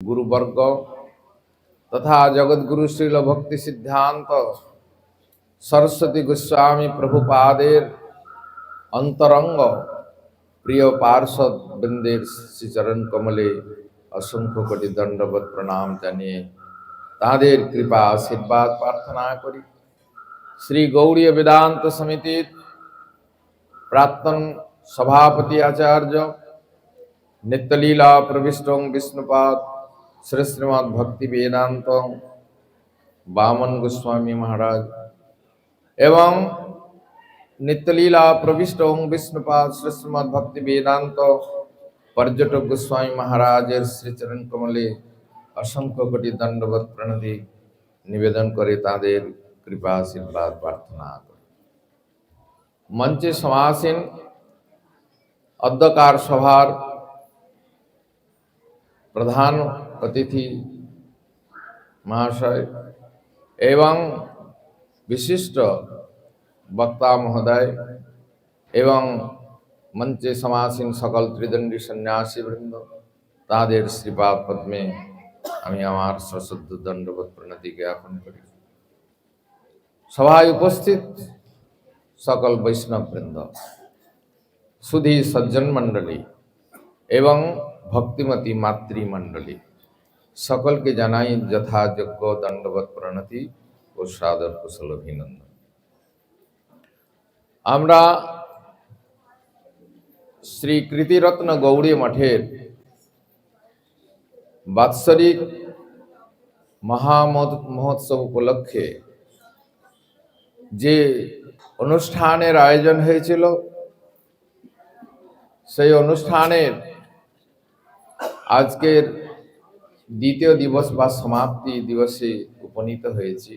गुरुवर्ग तथा जगद्गुरु श्रील भक्ति सिद्धांत सरस्वती गोस्वामी प्रभुपादेर अंतरंग প্রিয় পার্ষদ বৃন্দের শ্রীচরণ কমলে অসংখ্য কোটি দণ্ডবত প্রণাম জানিয়ে তাঁদের কৃপা আশীর্বাদ প্রার্থনা করি শ্রী গৌড়ীয় বেদান্ত সমিতির প্রাক্তন সভাপতি আচার্য নিত্যলীলা প্রবিষ্ট বিষ্ণুপাদ শ্রী শ্রীমৎ ভক্তি বেদান্ত বামন গোস্বামী মহারাজ এবং নিত্যলীলা প্রবিষ্ট বিষ্ণুপাদ শ্রী শ্রীমৎ ভক্তি বেদান্ত পর্যটক গোস্বামী মহারাজের শ্রীচরণ কমলে অসংখ্য কোটি দণ্ডবত প্রণতি নিবেদন করে তাদের কৃপা আশীর্বাদ প্রার্থনা করে মঞ্চে সমাসীন অধ্যকার সভার প্রধান অতিথি মহাশয় এবং বিশিষ্ট বক্তা মহোদয় এবং মঞ্চে সমাসীন সকল ত্রিদণ্ডী সন্ন্যাসী বৃন্দ তাদের শ্রীপাদ পদ্মে আমি আমার সশ্রদ্ধ দণ্ডবোধ প্রণতি জ্ঞাপন করি সভায় উপস্থিত সকল বৈষ্ণব বৃন্দ সুধী সজ্জন মণ্ডলী এবং ভক্তিমতী মাতৃমণ্ডলী সকলকে জানাই যথাযোগ্য দণ্ডবত প্রণতি ও সাদর কুশল অভিনন্দন। আমরা শ্রী কৃতিরত্ন গৌড়ী মঠের বাৎসরিক মহামদ, মহোৎসব উপলক্ষে যে অনুষ্ঠানের আয়োজন হয়েছিল, সেই অনুষ্ঠানের আজকের দ্বিতীয় দিবস বা সমাপ্তি দিবসে উপনীত হয়েছি।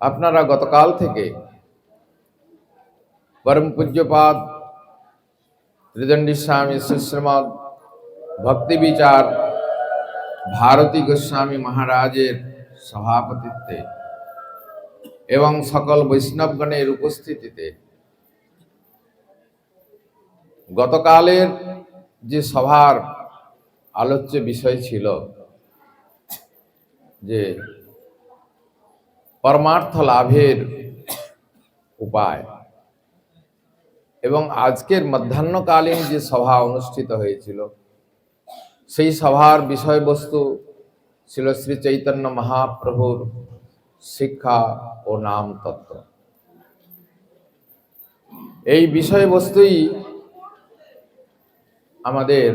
আপনারা গতকাল থেকে পরম পূজ্যপাদ ত্রিদণ্ডী স্বামী সুশ্রমদ ভক্তি বিচার ভারতী গোস্বামী মহারাজের সভাপতিত্বে এবং সকল বৈষ্ণবগণের উপস্থিতিতে গতকালের যে সভার আলোচ্য বিষয় ছিল যে পরমার্থ লাভের উপায়। এবং আজকের মধ্যাহ্নকালীন যে সভা অনুষ্ঠিত হয়েছিল, সেই সভার বিষয়বস্তু ছিল শ্রী চৈতন্য মহাপ্রভুর শিক্ষা ও নাম তত্ত্ব। এই বিষয়বস্তুই আমাদের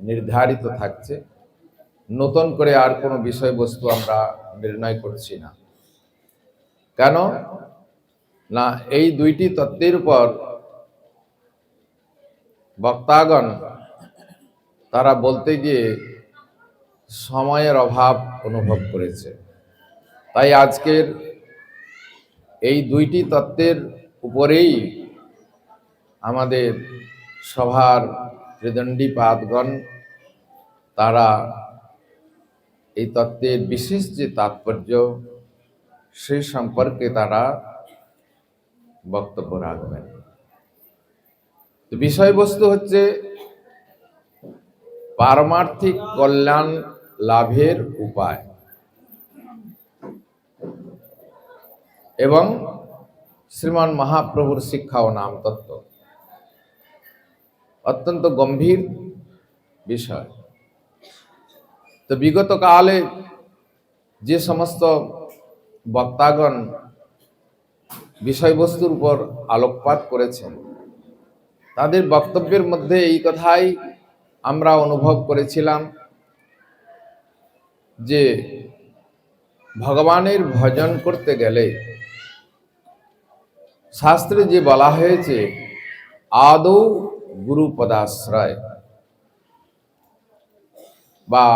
নির্ধারিত থাকছে। নতুন করে আর কোনো বিষয়বস্তু আমরা নির্ণয় করছি না। কেন? না, এই দুইটি তত্ত্বের উপর বক্তাগণ তারা বলতে গিয়ে সময়ের অভাব অনুভব করেছে। তাই আজকের এই দুইটি তত্ত্বের উপরেই আমাদের সভার ত্রিদণ্ডী পাদগণ তারা এই তত্ত্বের বিশেষ যে তাৎপর্য, সে সম্পর্কে তারা বক্তব্য রাখবেন। তো বিষয়বস্তু হচ্ছে, পারমার্থিক কল্যাণ লাভের উপায়। এবং শ্রীমান মহাপ্রভুর শিক্ষা ও নাম তত্ত্ব অত্যন্ত গম্ভীর বিষয়। তো বিগত কালে যে সমস্ত বক্তাগণ বিষয়বস্তুর উপর আলোকপাত করেছেন, তাদের বক্তব্যের মধ্যে এই কথাই আমরা অনুভব করেছিলাম যে ভগবানের ভজন করতে গেলে শাস্ত্রে যে বলা হয়েছে, আদৌ গুরু পদাশ্রয় বা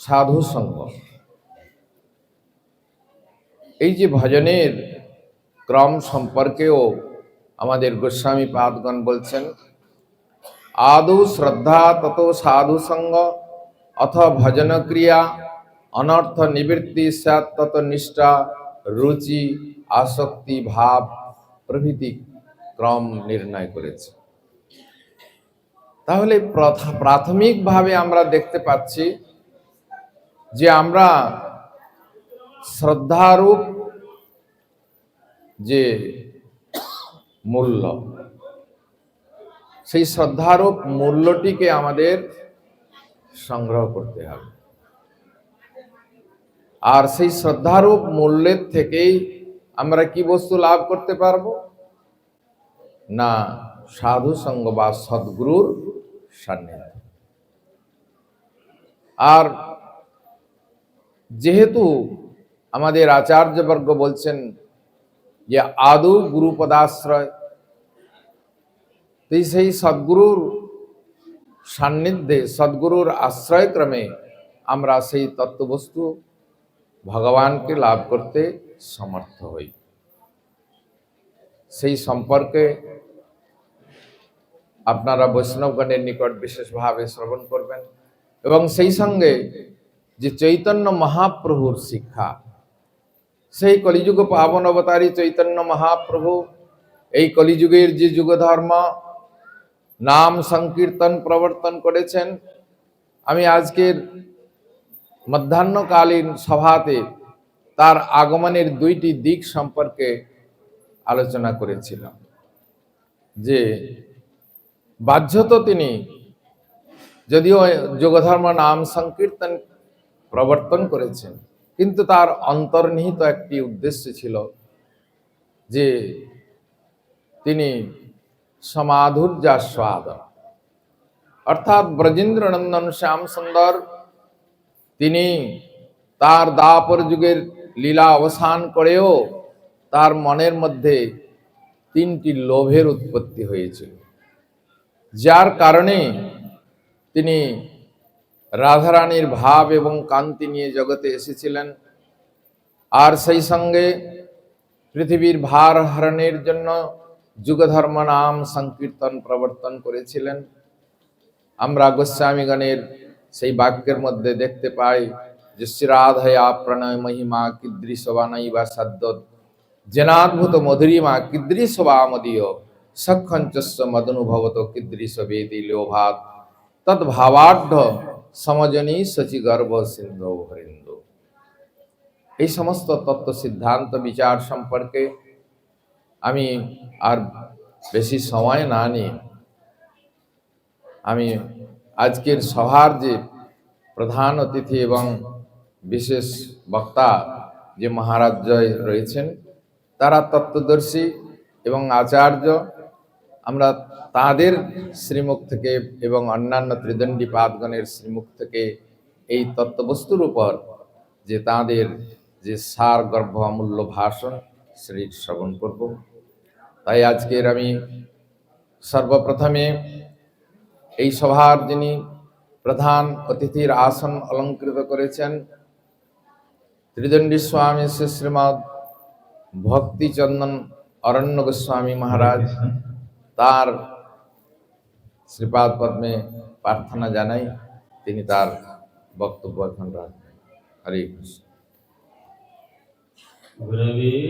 সাধু সঙ্গ। এই যে ভজনের ক্রম সম্পর্কেও আমাদের গোস্বামী পাদগণ বলছেন, আদৌ শ্রদ্ধা তত সাধু সঙ্গ অথ ভজন অনর্থ নিবৃত্তি স্যাৎ তত নিষ্ঠা, রুচি, আসক্তি, ভাব প্রভৃতি ক্রম নির্ণয় করেছে। তাহলে প্রথা- প্রাথমিকভাবে আমরা দেখতে পাচ্ছি যে আমরা শ্রদ্ধারূপ যে মূল্য, সেই শ্রদ্ধারূপ মূল্যটিকে আমাদের সংগ্রহ করতে হবে। আর সেই শ্রদ্ধারূপ মূল্যের থেকেই আমরা কি বস্তু লাভ করতে পারব? না সাধু সঙ্গ বা সদ্গুরুর সান্নিধ্য। আর যেহেতু আমাদের আচার্যবর্গ বলছেন যে আদৌ গুরুপদাশ্রয় তো সেই সদ্গুরুর সান্নিধ্যে, সদ্গুরুর আশ্রয়ক্রমে আমরা সেই তত্ত্ববস্তু ভগবানকে লাভ করতে সমর্থ হই। সেই সম্পর্কে আপনারা বৈষ্ণবগণের নিকট বিশেষভাবে শ্রবণ করবেন। এবং সেই সঙ্গে যে চৈতন্য মহাপ্রভুর শিক্ষা, সেই কলিযুগ পাবন অবতারী চৈতন্য মহাপ্রভু, এই কলিযুগের যে যুগ ধর্ম নাম সংকীর্তন প্রবর্তন করেছেন, আমি আজকের মধ্যাহ্নকালীন সভাতে তার আগমনের দুইটি দিক সম্পর্কে আলোচনা করেছিলাম যে বাহ্যত তিনি যদিও যোগধর্ম নাম সংকীর্তন প্রবর্তন করেছেন, কিন্তু তার অন্তর্নিহিত একটি উদ্দেশ্য ছিল যে তিনি সমাধুর্যাস্বাদ অর্থাৎ ব্রজেন্দ্রনন্দন শ্যাম সুন্দর তিনি তার দাপর যুগের লীলা অবসান করেও তার মনের মধ্যে তিনটি লোভের উৎপত্তি হয়েছিল। যার কারণে তিনি রাধারানীর ভাব এবং কান্তি নিয়ে জগতে এসেছিলেন। আর সেই সঙ্গে পৃথিবীর ভার হরণের জন্য যুগধর্ম নাম সংকীর্তন প্রবর্তন করেছিলেন। আমরা গোস্বামীগণের সেই বাক্যের মধ্যে দেখতে পাই যে শ্রীরাধয়া প্রণয় মহিমা কীদৃশবানই বা সাদ্য জেনাদ্ভুত মধুরিমা কীদৃশবা মদীয় সক্ষঞ্চস্ব মদনুভবত কীদৃশ বেদি লোভাত তদ্ভাবাঢ্য সমজনী সচি গর্ভ সিন্ধু হরিন্দু এই সমস্ত তত্ত্ব, সিদ্ধান্ত, বিচার সম্পর্কে আমি আর বেশি সময় না নিয়ে আমি আজকের সভার যে প্রধান অতিথি এবং বিশেষ বক্তা যে মহারাজ জয় রয়েছেন তারা তত্ত্বদর্শী এবং আচার্য। আমরা তাদের শ্রীমুখ থেকে এবং অন্যান্য ত্রিদণ্ডী পাদগণের শ্রীমুখ থেকে এই তত্ত্ববস্তুর উপর যে তাদের যে সার গর্ভ অমূল্য ভাষণ শ্রী শ্রবণ করব। তাই আজকের আমি সর্বপ্রথমে এই সভার যিনি প্রধান অতিথির আসন অলঙ্কৃত করেছেন, ত্রিদণ্ডী স্বামী শ্রী শ্রীমৎ भक्ति चंदन अरण्य गोस्वामी महाराज, तार श्रीपाद पद्मे प्रार्थना जाना तीन तार बक्तव्य हरे कृष्ण।